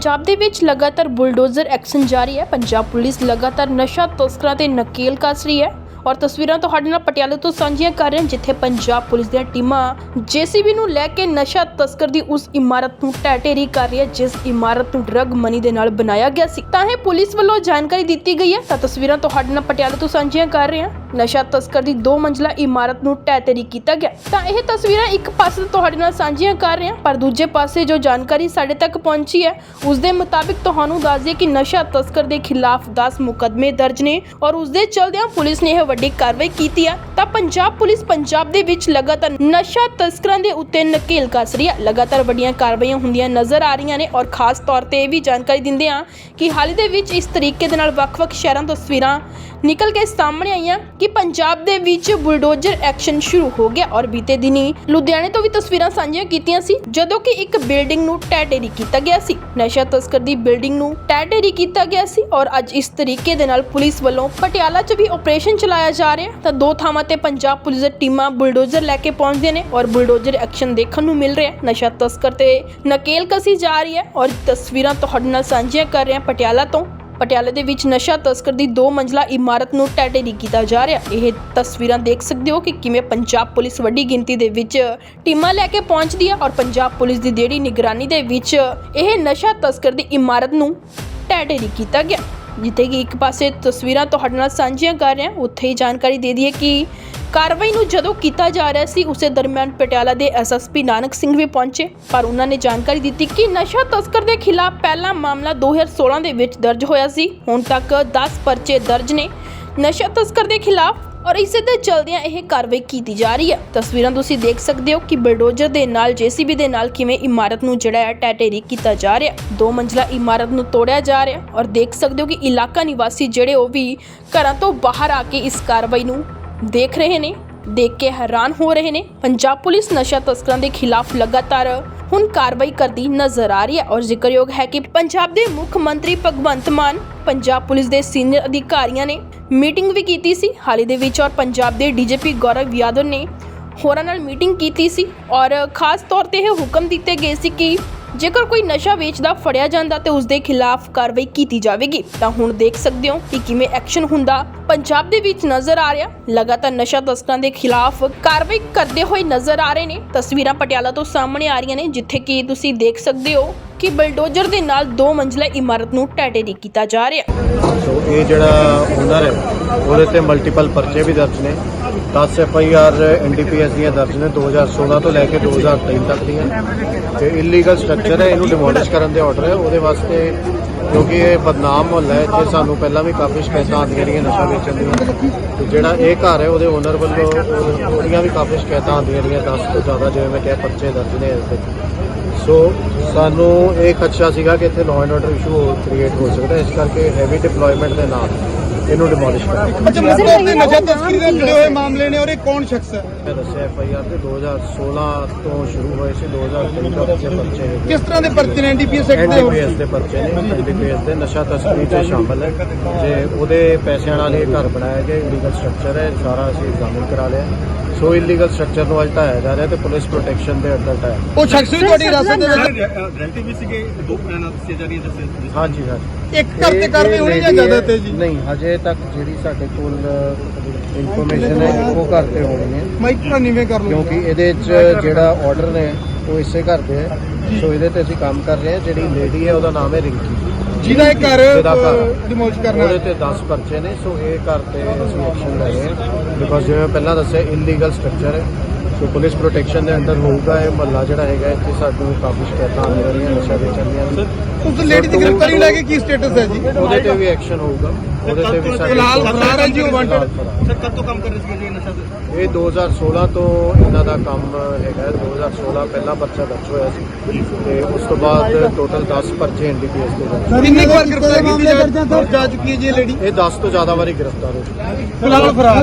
ਪੰਜਾਬ ਦੇ ਵਿੱਚ ਲਗਾਤਾਰ ਬੁਲਡੋਜ਼ਰ ਐਕਸ਼ਨ ਜਾਰੀ ਹੈ। ਪੰਜਾਬ ਪੁਲਿਸ ਲਗਾਤਾਰ ਨਸ਼ਾ ਤਸਕਰਾਂ ਤੇ ਨਕੇਲ ਕੱਸ ਰਹੀ ਹੈ। ਔਰ ਤਸਵੀਰਾਂ ਤੁਹਾਡੇ ਨਾਲ ਪਟਿਆਲੇ ਤੋਂ ਸਾਂਝੀਆਂ ਕਰ ਰਹੇ ਹਾਂ, ਜਿੱਥੇ ਪੰਜਾਬ ਪੁਲਿਸ ਦੀਆਂ ਟੀਮਾਂ ਜੀਸੀਬੀ ਨੂੰ ਲੈ ਕੇ ਨਸ਼ਾ ਤਸਕਰ ਦੀ ਉਸ ਇਮਾਰਤ ਨੂੰ ਟੈਟੇਰੀ ਕਰ ਰਹੀ ਹੈ, ਜਿਸ ਇਮਾਰਤ ਨੂੰ ਡਰਗ ਮਨੀ ਦੇ ਨਾਲ ਬਣਾਇਆ ਗਿਆ ਸੀ। ਤਾਂ ਇਹ ਪੁਲਿਸ ਵੱਲੋਂ ਜਾਣਕਾਰੀ ਦਿੱਤੀ ਗਈ ਹੈ। ਤਾਂ ਤਸਵੀਰਾਂ ਤੁਹਾਡੇ ਨਾਲ ਪਟਿਆਲੇ ਤੋਂ ਸਾਂਝੀਆਂ ਕਰ ਰਹੇ ਹਾਂ। ਨਸ਼ਾ ਤਸਕਰ ਦੀ ਦੋ ਮੰਜ਼ਲਾ ਇਮਾਰਤ ਨੂੰ ਟੈਟੇਰੀ ਕੀਤਾ ਗਿਆ। ਤਾਂ ਇਹ ਤਸਵੀਰਾਂ ਇੱਕ ਪਾਸੇ ਤੁਹਾਡੇ ਨਾਲ ਸਾਂਝੀਆਂ ਕਰ ਰਹੇ ਹਾਂ, ਪਰ ਦੂਜੇ ਪਾਸੇ ਜੋ ਜਾਣਕਾਰੀ ਸਾਡੇ ਤੱਕ ਪਹੁੰਚੀ ਹੈ ਉਸ ਦੇ ਮੁਤਾਬਿਕ ਤੁਹਾਨੂੰ ਦੱਸ ਦਈਏ ਕਿ ਨਸ਼ਾ ਤਸਕਰ ਦੇ ਖਿਲਾਫ 10 ਮੁਕਦਮੇ ਦਰਜ ਨੇ ਔਰ ਉਸ ਦੇ ਚਲਦਿਆਂ ਪੁਲਿਸ ਨੇ ਇਹ ਵੱਡੀ ਕਾਰਵਾਈ ਕੀਤੀ ਆ, ਤਾਂ ਪੰਜਾਬ ਪੁਲਿਸ ਪੰਜਾਬ ਦੇ ਵਿੱਚ ਲਗਾਤਾਰ ਨਸ਼ਾ ਤਸਕਰਾਂ ਦੇ ਉੱਤੇ ਨਕੇਲ ਕੱਸ ਰਹੀ ਹੈ ਲਗਾਤਾਰ ਵੱਡੀਆਂ ਕਾਰਵਾਈਆਂ ਹੁੰਦੀਆਂ ਨਜ਼ਰ ਆ ਰਹੀਆਂ ਨੇ ਔਰ ਖਾਸ ਤੌਰ ਤੇ ਇਹ ਵੀ ਜਾਣਕਾਰੀ ਦਿੰਦੇ ਹਾਂ ਕਿ ਹਾਲ ਦੇ ਵਿੱਚ ਇਸ ਤਰੀਕੇ ਦੇ ਨਾਲ ਵੱਖ-ਵੱਖ ਸ਼ਹਿਰਾਂ ਤੋਂ ਤਸਵੀਰਾਂ ਨਿਕਲ ਕੇ ਸਾਹਮਣੇ ਆਈਆਂ ਕਿ ਪੰਜਾਬ ਦੇ ਵਿੱਚ ਬੁਲਡੋਜ਼ਰ ਐਕਸ਼ਨ ਸ਼ੁਰੂ ਹੋ ਗਿਆ ਔਰ ਬੀਤੇ ਦਿਨੀ ਲੁਧਿਆਣੇ ਤੋਂ ਵੀ ਤਸਵੀਰਾਂ ਸਾਂਝੀਆਂ ਕੀਤੀਆਂ ਸੀ, ਜਦੋਂ ਕਿ ਇੱਕ ਬਿਲਡਿੰਗ ਨੂੰ ਟੈਟੇਰੀ ਕੀਤਾ ਗਿਆ ਸੀ। ਨਸ਼ਾ ਤਸਕਰ ਦੀ ਬਿਲਡਿੰਗ ਨੂੰ ਟੈਟੇਰੀ ਕੀਤਾ ਗਿਆ ਸੀ ਔਰ ਅੱਜ ਇਸ ਤਰੀਕੇ ਦੇ ਨਾਲ ਪੁਲਿਸ ਵੱਲੋਂ ਪਟਿਆਲਾ 'ਚ ਵੀ ਆਪਰੇਸ਼ਨ ਚਲਾਇਆ ਜਾ ਰਿਹਾ ਤਾਂ ਦੋ ਥਾਵਾਂ ਤੇ ਪੰਜਾਬ ਪੁਲਿਸ ਦੀਆਂ ਟੀਮਾਂ ਬੁਲਡੋਜ਼ਰ ਲੈ ਕੇ ਪਹੁੰਚਦੇ ਨੇ ਔਰ ਬੁਲਡੋਜ਼ਰ ਐਕਸ਼ਨ ਦੇਖਣ ਨੂੰ ਮਿਲ ਰਿਹਾ ਨਸ਼ਾ ਤਸਕਰ ਤੇ ਨਕੇਲ ਕਸੀ ਜਾ ਰਹੀ ਹੈ ਔਰ ਤਸਵੀਰਾਂ ਤੁਹਾਡੇ ਨਾਲ ਸਾਂਝੀਆਂ ਕਰ ਰਹੇ ਹਾਂ ਪਟਿਆਲਾ ਤੋਂ। ਪਟਿਆਲੇ ਦੇ ਵਿੱਚ ਨਸ਼ਾ ਤਸਕਰ ਦੀ ਦੋ ਮੰਜ਼ਲਾ ਇਮਾਰਤ ਨੂੰ ਟੈਟੇਰੀ ਕੀਤਾ ਜਾ ਰਿਹਾ। ਇਹ ਤਸਵੀਰਾਂ ਦੇਖ ਸਕਦੇ ਹੋ ਕਿ ਕਿਵੇਂ ਪੰਜਾਬ ਪੁਲਿਸ ਵੱਡੀ ਗਿਣਤੀ ਦੇ ਵਿੱਚ ਟੀਮਾਂ ਲੈ ਕੇ ਪਹੁੰਚਦੀ ਹੈ ਔਰ ਪੰਜਾਬ ਪੁਲਿਸ ਦੀ ਜਿਹੜੀ ਨਿਗਰਾਨੀ ਦੇ ਵਿੱਚ ਇਹ ਨਸ਼ਾ ਤਸਕਰ ਦੀ ਇਮਾਰਤ ਨੂੰ ਟੈਟੇਰੀ ਕੀਤਾ ਗਿਆ। ਜਿੱਥੇ ਕਿ ਇੱਕ ਪਾਸੇ ਤਸਵੀਰਾਂ ਤੁਹਾਡੇ ਨਾਲ ਸਾਂਝੀਆਂ ਕਰ ਰਹੇ ਹਾਂ। ਉੱਥੇ ਹੀ ਜਾਣਕਾਰੀ ਦੇ ਦਈਏ ਕਿ ਕਾਰਵਾਈ ਨੂੰ ਜਦੋਂ ਕੀਤਾ ਜਾ ਰਿਹਾ ਸੀ, ਉਸੇ ਦਰਮਿਆਨ ਪਟਿਆਲਾ ਦੇ ਐਸਐਸਪੀ ਨਾਨਕ ਸਿੰਘ ਵੀ ਪਹੁੰਚੇ, ਪਰ ਉਹਨਾਂ ਨੇ ਜਾਣਕਾਰੀ ਦਿੱਤੀ ਕਿ ਨਸ਼ਾ ਤਸਕਰ ਦੇ ਖਿਲਾਫ ਪਹਿਲਾ ਮਾਮਲਾ 2016 ਦੇ ਵਿੱਚ ਦਰਜ ਹੋਇਆ ਸੀ। ਹੁਣ ਤੱਕ 10 ਪਰਚੇ ਦਰਜ ਨੇ। ਨਸ਼ਾ ਤਸਕਰ ਦੇ ਖਿਲਾਫ ਔਰ ਇਸੇ ਦੇ ਚਲਦਿਆਂ ਇਹ ਕਾਰਵਾਈ ਕੀਤੀ ਜਾ ਰਹੀ ਹੈ। ਤਸਵੀਰਾਂ ਤੁਸੀਂ ਦੇਖ ਸਕਦੇ ਹੋ ਕਿ ਬਲਡੋਜ਼ਰ ਦੇ ਨਾਲ, ਜੀਸੀਬੀ ਦੇ ਨਾਲ ਕਿਵੇਂ ਇਮਾਰਤ ਨੂੰ ਜਿਹੜਾ ਹੈ ਟੈਟੇਰੀ ਕੀਤਾ ਜਾ ਰਿਹਾ। ਦੋ ਮੰਜ਼ਲਾ ਇਮਾਰਤ ਨੂੰ ਤੋੜਿਆ ਜਾ ਰਿਹਾ ਔਰ ਦੇਖ ਸਕਦੇ ਹੋ ਕਿ ਇਲਾਕਾ ਨਿਵਾਸੀ ਜਿਹੜੇ ਉਹ ਵੀ ਘਰਾਂ ਤੋਂ ਬਾਹਰ ਆ ਕੇ ਇਸ ਕਾਰਵਾਈ ਨੂੰ ਦੇਖ ਰਹੇ ਨੇ, ਦੇਖ ਕੇ ਹੈਰਾਨ ਹੋ ਰਹੇ ਨੇ। ਪੰਜਾਬ ਪੁਲਿਸ ਨਸ਼ਾ ਤਸਕਰਾਂ ਦੇ ਖਿਲਾਫ ਲਗਾਤਾਰ ਹੁਣ ਕਾਰਵਾਈ ਕਰਦੀ ਨਜ਼ਰ ਆ ਰਹੀ ਹੈ ਔਰ ਜ਼ਿਕਰਯੋਗ ਹੈ ਕਿ ਪੰਜਾਬ ਦੇ ਮੁੱਖ ਮੰਤਰੀ ਭਗਵੰਤ ਮਾਨ ਪੰਜਾਬ ਪੁਲਿਸ ਦੇ ਸੀਨੀਅਰ ਅਧਿਕਾਰੀਆਂ ਨੇ ਮੀਟਿੰਗ ਵੀ ਕੀਤੀ ਸੀ। ਹਾਲ ਹੀ ਦੇ ਵਿੱਚ ਔਰ ਪੰਜਾਬ ਦੇ ਡੀਜੀਪੀ ਗੌਰਵ ਯਾਦਵ ਨੇ ਹੋਰਾਂ ਨਾਲ ਮੀਟਿੰਗ ਕੀਤੀ ਸੀ ਔਰ ਖਾਸ ਤੌਰ ਤੇ ਇਹ ਹੁਕਮ ਦਿੱਤੇ ਗਏ ਸੀ ਕਿ ਜੇਕਰ ਕੋਈ ਨਸ਼ਾ ਵੇਚਦਾ, ਫੜਿਆ ਜਾਂਦਾ ਤੇ ਉਸ ਦੇ ਖਿਲਾਫ ਕਾਰਵਾਈ ਕੀਤੀ ਜਾਵੇਗੀ, ਤਾਂ ਹੁਣ ਦੇਖ ਸਕਦੇ ਹੋ ਕਿ ਕਿਵੇਂ ਐਕਸ਼ਨ ਹੁੰਦਾ। ਪੰਜਾਬ ਦੇ ਵਿੱਚ ਨਜ਼ਰ ਆ ਰਿਹਾ, ਲਗਾਤਾਰ ਨਸ਼ਾ ਤਸਕਰਾਂ ਦੇ ਖਿਲਾਫ ਕਾਰਵਾਈ ਕਰਦੇ ਹੋਏ ਨਜ਼ਰ ਆ ਰਹੇ ਨੇ। ਤਸਵੀਰਾਂ ਪਟਿਆਲਾ ਤੋਂ ਸਾਹਮਣੇ ਆ ਰਹੀਆਂ ਨੇ, ਜਿੱਥੇ ਕਿ ਤੁਸੀਂ ਦੇਖ ਸਕਦੇ ਹੋ ਕਿ ਬਲਡੋਜ਼ਰ ਦੇ ਨਾਲ ਦੋ ਮੰਜ਼ਲਾ ਇਮਾਰਤ ਨੂੰ ਟੈਟੇਰੀ ਕੀਤਾ ਜਾ ਰਿਹਾ ਸੋ ਇਹ ਜਿਹੜਾ ਓਨਰ ਹੈ, ਉਹਦੇ ਤੇ ਮਲਟੀਪਲ ਪਰਚੇ ਵੀ ਦਰਜ ਨੇ। 10 ਐਫ ਆਈ ਆਰ ਐਨਡੀਪੀਐਸ ਦੀਆਂ ਦਰਜ ਨੇ 2016 ਤੋਂ ਲੈ ਕੇ 2023 ਤੱਕ ਦੀਆਂ। ਤੇ ਇਲੀਗਲ ਸਟਰਕਚਰ ਹੈ, ਇਹਨੂੰ ਡਿਮੋਲਿਸ਼ ਕਰਨ ਦੇ ਆਰਡਰ ਹੈ। ਉਹਦੇ ਵਾਸਤੇ ਕਿਉਂਕਿ ਇਹ ਬਦਨਾਮ ਮੁਹੱਲਾ ਹੈ, ਇੱਥੇ ਸਾਨੂੰ ਪਹਿਲਾਂ ਵੀ ਕਾਫੀ ਸ਼ਿਕਾਇਤਾਂ ਆਉਂਦੀਆਂ ਰਹੀਆਂ ਨਸ਼ਾ ਵੇਚਣ ਦੀਆਂ। ਤੇ ਜਿਹੜਾ ਇਹ ਘਰ ਹੈ, ਉਹਦੇ ਓਨਰ ਵੱਲੋਂ ਉਹਦੀਆਂ ਵੀ ਕਾਫੀ ਸ਼ਿਕਾਇਤਾਂ ਆਉਂਦੀਆਂ ਰਹੀਆਂ 10 ਤੋਂ ਜ਼ਿਆਦਾ ਜਿਵੇਂ ਮੈਂ ਕਿਹਾ, ਪਰਚੇ ਦਰਜ ਨੇ ਇਸ ਤੇ। ਸੋ ਸਾਨੂੰ ਇਹ ਖਦਸ਼ਾ ਸੀਗਾ ਕਿ ਇੱਥੇ law and order issue create ਹੋ ਸਕਦਾ ਇਸ ਕਰਕੇ ਹੈਵੀ ਡਿਪਲੋਇਮੈਂਟ ਦੇ ਨਾਲ ਇਹਨੂੰ ਡਿਮੋਲਿਸ਼ ਕਰਾਂਗੇ ਅੱਛਾ ਤੌਰ ਤੇ ਨਸ਼ਾ ਤਸਕਰੀ ਦੇ ਜੁੜੇ ਹੋਏ ਮਾਮਲੇ ਨੇ ਔਰ ਇਹ ਕੌਣ ਸ਼ਖਸ ਹੈ? ਮੈਂ ਦੱਸਿਆ ਐਫ ਆਈ ਆਰ ਤੇ 2016 ਤੋਂ ਸ਼ੁਰੂ ਹੋਏ ਸੀ 2023 ਤੱਕ ਦੇ ਪਰਚੇ ਨੇ ਕਿਸ ਤਰ੍ਹਾਂ ਦੇ ਪਰਚੇ ਨੇ? ਐਨਡੀਪੀਐਸ ਐਕਟ ਦੇ ਐਨਡੀਪੀਐਸ ਦੇ ਪਰਚੇ ਨੇ ਐਨਡੀਪੀਐਸ ਦੇ ਨਸ਼ਾ ਤਸਕਰੀ ਚ ਸ਼ਾਮਲ ਹੈ। ਜੇ ਉਹਦੇ ਪੈਸਿਆਂ ਨਾਲ ਇਹ ਘਰ ਬਣਾਇਆ ਗਿਆ ਇਲੀਗਲ ਸਟਰਕਚਰ ਹੈ ਸਾਰਾ ਅਸੀਂ ਐਗਜ਼ਾਮਿਨ ਕਰਾ ਲਿਆ। ਸੋ ਇਲੀਗਲ ਸਟਰਕਚਰ ਨੂੰ ਅੱਜ ਢਾਇਆ ਜਾ ਰਿਹਾ ਤੇ ਪੁਲਿਸ ਪ੍ਰੋਟੈਕਸ਼ਨ ਦੇ ਅੰਡਰ ਢਾਇਆ। ਉਹ ਸ਼ਖਸ ਵੀ ਤੁਹਾਡੀ ਹਿਰਾਸਤ ਦੇ ਵਿੱਚ ਗਰੰਟੀ ਵੀ ਸੀਗੇ ਦੋ ਬਿਆਨਾਂ ਦੱਸੇ ਜਾ ਰਹੀਆਂ ਜਿਸ ਹਾਂਜੀ ਹਾਂਜੀ। ਇੱਕ ਘਰ ਤੇ ਕਾਰਵਾਈ ਹੋਣੀ ਜਾਂ ਜ਼ਿਆਦਾ ਤੇ ਜੀ ਨਹੀਂ ਹਜੇ ਤੱਕ ਜਿਹੜੀ ਸਾਡੇ ਕੋਲ ਇਨਫੋਰਮੇਸ਼ਨ ਹੈ ਇੱਕੋ ਘਰ ਤੇ ਹੋਣੀ ਹੈ। ਮਾਈਕ ਭਰਾ ਨੀਵੇਂ ਕਰ ਲਓ ਕਿਉਂਕਿ ਇਹਦੇ 'ਚ ਜਿਹੜਾ ਆਰਡਰ ਨੇ ਉਹ ਇਸੇ ਘਰ ਦੇ ਹੈ। ਸੋ ਇਹਦੇ ਤੇ ਅਸੀਂ ਕੰਮ ਕਰ ਰਹੇ ਹਾਂ। ਜਿਹੜੀ ਲੇਡੀ ਹੈ ਉਹਦਾ ਨਾਮ ਹੈ ਰਿੰਕੀ। ਜਿਹਦਾ ਇਹ ਘਰ। ਡਿਮੋਲਿਸ਼ ਕਰਨਾ ਉਹਦੇ ਤੇ 10 ਪਰਚੇ ਨੇ। ਸੋ ਇਹ ਘਰ ਤੇ ਅਸੀਂ ਐਕਸ਼ਨ ਲੈ ਰਹੇ ਹਾਂ। ਬਿਕੋਜ਼ ਜਿਵੇਂ ਪਹਿਲਾਂ ਦੱਸਿਆ ਇਲੀਗਲ ਸਟਰਕਚਰ ਹੈ। ਸੋ ਪੁਲਿਸ ਪ੍ਰੋਟੈਕਸ਼ਨ ਦੇ ਅੰਡਰ ਹੋਊਗਾ ਇਹ ਮਹੱਲਾ ਜਿਹੜਾ ਹੈਗਾ ਇੱਥੇ ਸਾਨੂੰ ਕਾਫੀ ਸ਼ਿਕਾਇਤਾਂ ਆ ਰਹੀਆਂ ਨਸ਼ਾ ਵੇਚਣ ਦੀਆਂ ਵੀ। ਉਸ ਲੇਡੀ ਦੀ ਗ੍ਰਿਫਤਾਰੀ ਲੈ ਕੇ ਕੀ ਸਟੇਟਸ ਹੈ ਜੀ? ਉਹਦੇ ਤੇ ਵੀ ਐਕਸ਼ਨ ਹੋਊਗਾ। ਉਹਦੇ ਤੇ ਵੀ ਸਾਡੇ ਫਿਲਹਾਲ ਫਰਾਰ ਹੈ ਜੀ ਉਹ wanted? ਸਰ ਕਦ ਤੋਂ ਕੰਮ ਕਰ ਰਹੇ ਸੀਗੇ ਜੀ ਨਸ਼ਾ ਤੇ ਇਹ 2016 ਤੋਂ ਇਹਨਾਂ ਦਾ ਕੰਮ ਹੈਗਾ। ਹੈ। 2016 ਪਹਿਲਾ ਪਰਚਾ ਦਰਜ ਹੋਇਆ ਸੀ। ਤੇ ਉਸ ਤੋਂ ਬਾਅਦ ਟੋਟਲ 10 ਪਰਚੇ ਐਨਡੀਪੀਐਸ ਦੇ ਦਰਜ ਕਿੰਨੀ ਵਾਰ ਗ੍ਰਿਫਤਾਰ ਕੀਤੀ ਜਾ- ਜਾ ਚੁੱਕੀ ਹੈ ਜੀ ਇਹ ਲੇਡੀ? ਇਹ 10 ਤੋਂ ਜ਼ਿਆਦਾ ਵਾਰੀ ਗ੍ਰਿਫਤਾਰ ਹੋ ਚੁੱਕੀ ਹੈ। ਫਿਲਹਾਲ ਫਰਾਰ